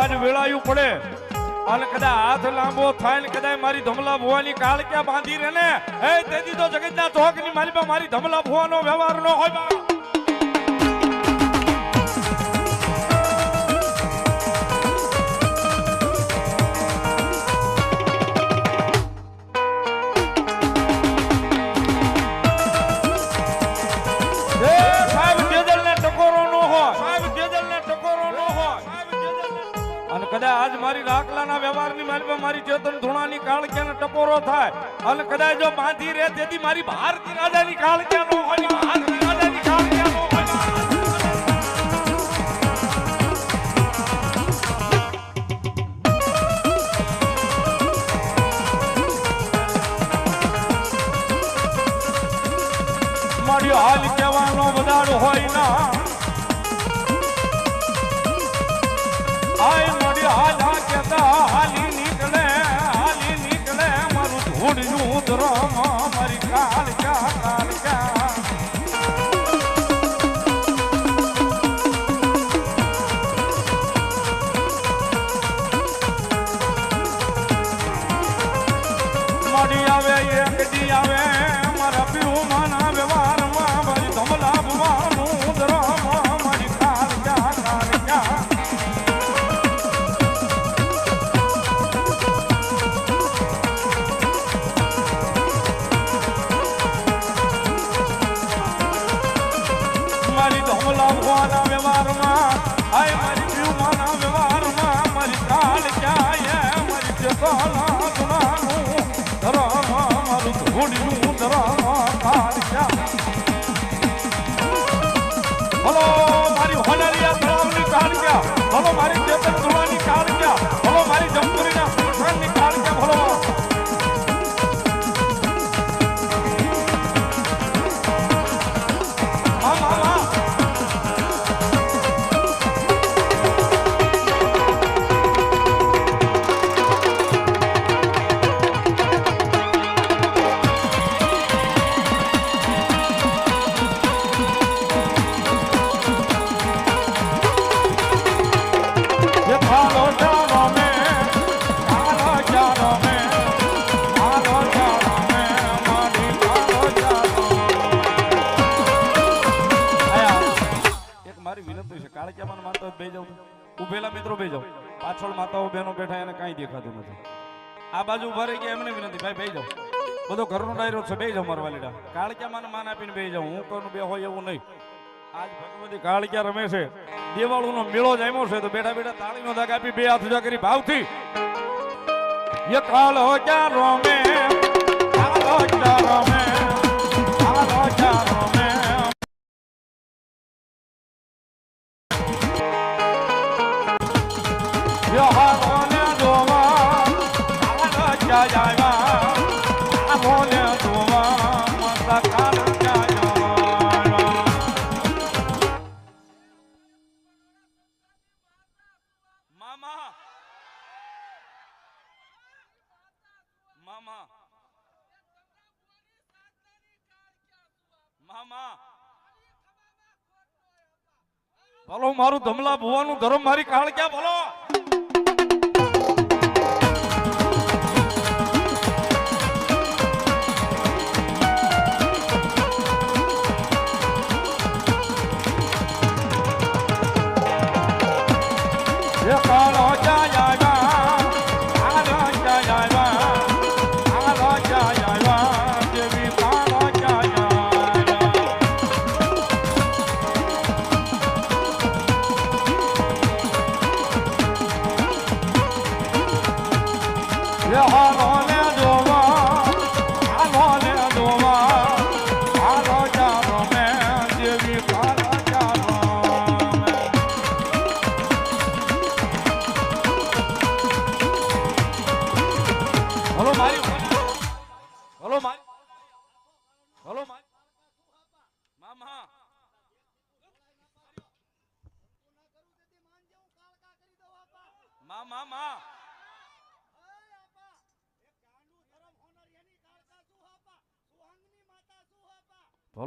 આજ વેળાયું પડે. અને કદાચ હાથ લાંબો થાય ને કદાચ મારી ધમલા ભુવાની કાળ ક્યાં બાંધી રહે ને? એ તેથી તો જગતના ચોકની મારી ધમલા ભુવાનો વ્યવહાર નો હોય બાંધી રહે તેથી મારી ભારતી રાજાની કાળક્યા ન ਲੱਗਦੀ ਆਵੇ હલો મારી માલિક છો બે જાઓ મારા વાલીડા. કાળક્યા માને માન આપીને બે જાઉં. હું કોનું બે હોય એવું નહીં. આજ ભગવતી કાળક્યા રમે છે. દિવાળું નો મેળો જામ્યો છે તો બેઠા બેઠા તાળી નો દાગ આપી બે હાથ ઉજા કરી ભાવથી કાળ ક્યાં રોમે? કાળ ક્યાં રોમે? મારું ધમલા ભુવાનું ધર્મ મારી કાળ ક્યાં બોલો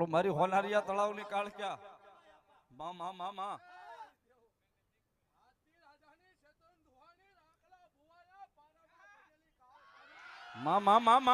ભલો મારી હોનારિયા તળાવની કાળક્યા માં માં માં માં. માં માં માં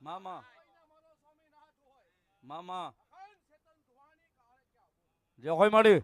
મામા મામા જે હોય મળી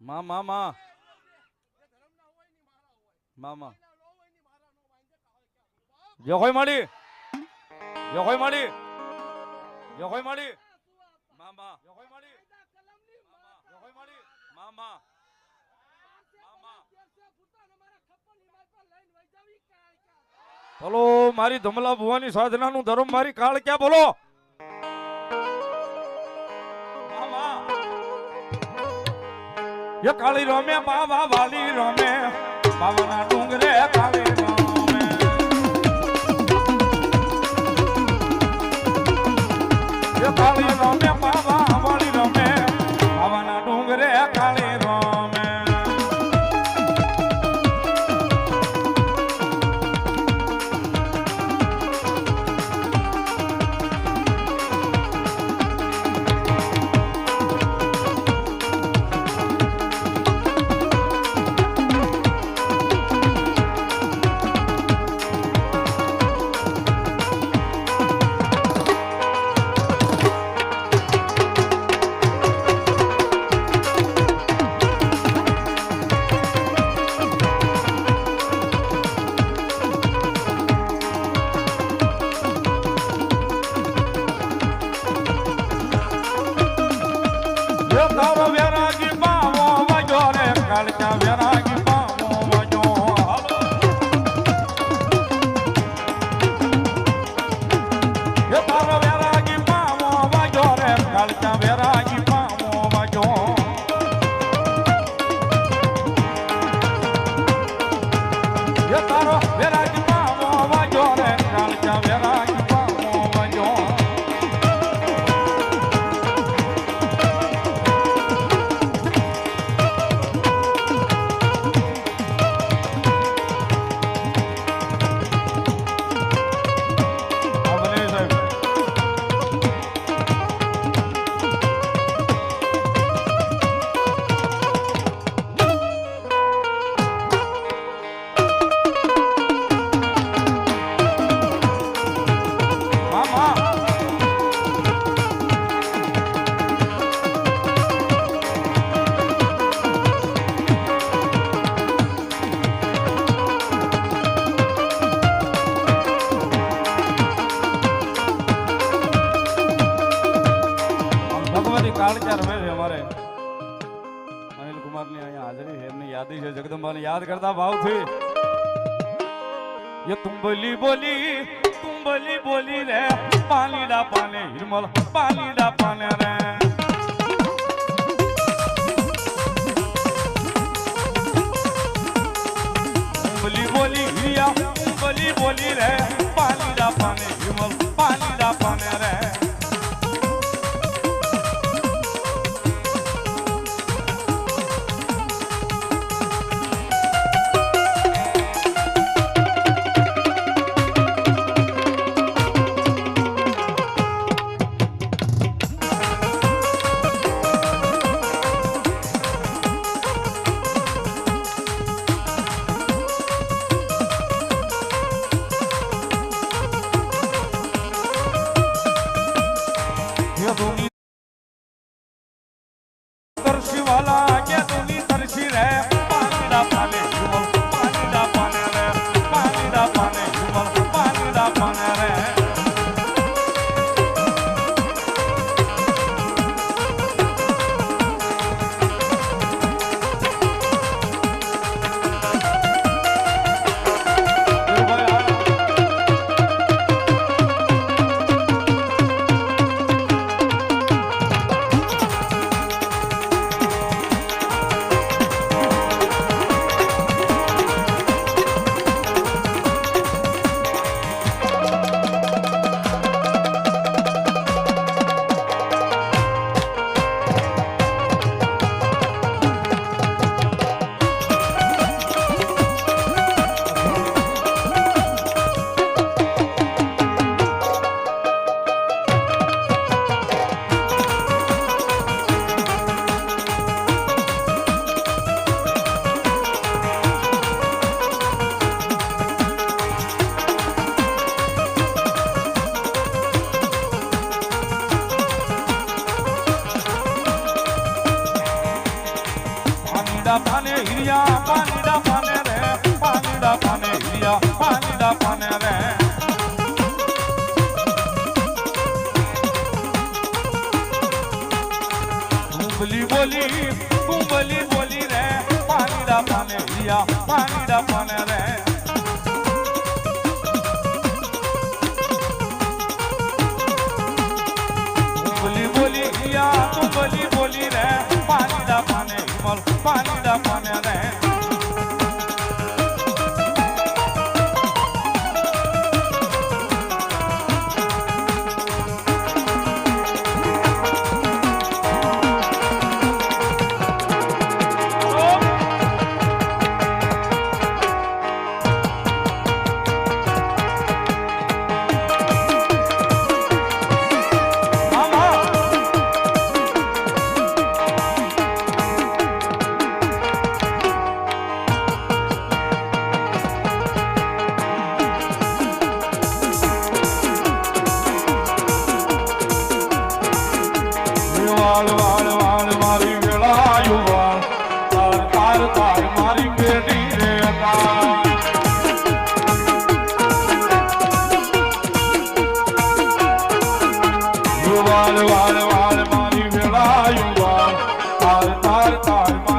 મા મા મા. મામા જે હોય મળી જે હોય મળી જે હોય મળી મામા જે હોય મળી જે મામા. બોલો મારી ધમલા ભુવાની સાધનાનું ધર્મ મારી કાળ ક્યાં બોલો. કાળી રમે બાબા વાલી રમે. બાબાના ડુંગરે કાળી પાવનો મેં કરતા ભાવથી ये तुम बोली बोली तुम बोली बोली रे पानी डा पाने हिरमल पानी डा पाने रे तुम बोली बोली हिरिया तुम बोली बोली रे पानी डा पाने हिरमल ડાફાને હિરિયા અંબા ની ડાફાને tal tal tal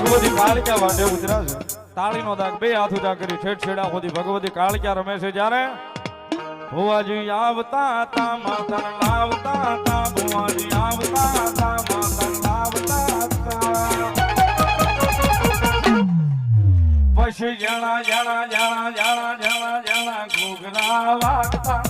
Bhagwati Kalika વાંઢે ઉતરા છે. તાળીનો દાગ બે હાથ ઉજા કરી છેડ છેડા સુધી ભગવતી કાળિકા રમે છે જ્યારે ભુવાજી આવતા તા માતા લાવતા તા ભુવાજી આવતા તા માતા લાવતા તા પછી જણા જણા જણા જણા જણા જણા ઘૂઘરા વાગતા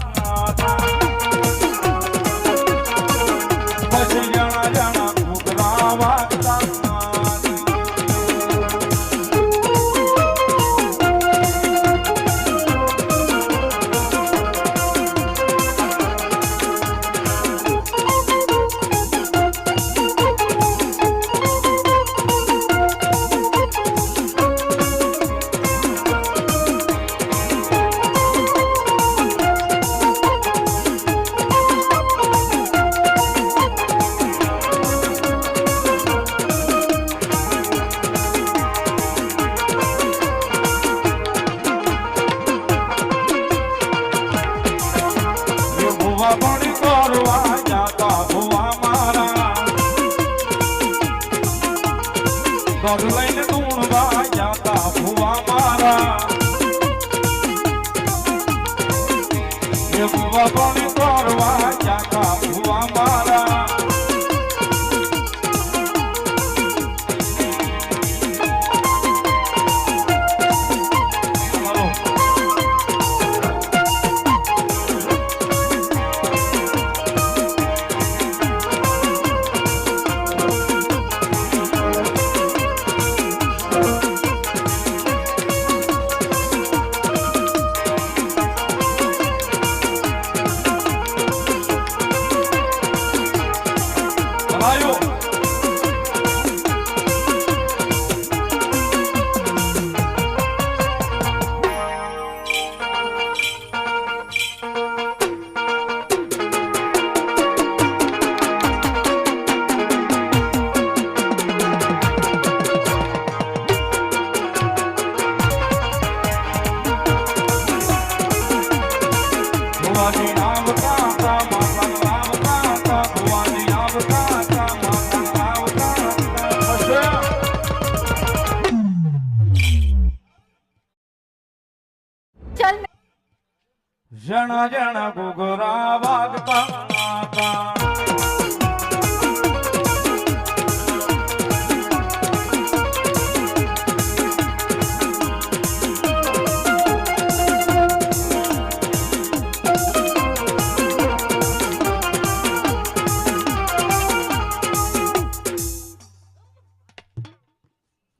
જણા જણ ઘૂઘરા વાગતા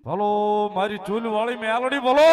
બોલો મારી ચૂલ વાળી મેલડી બોલો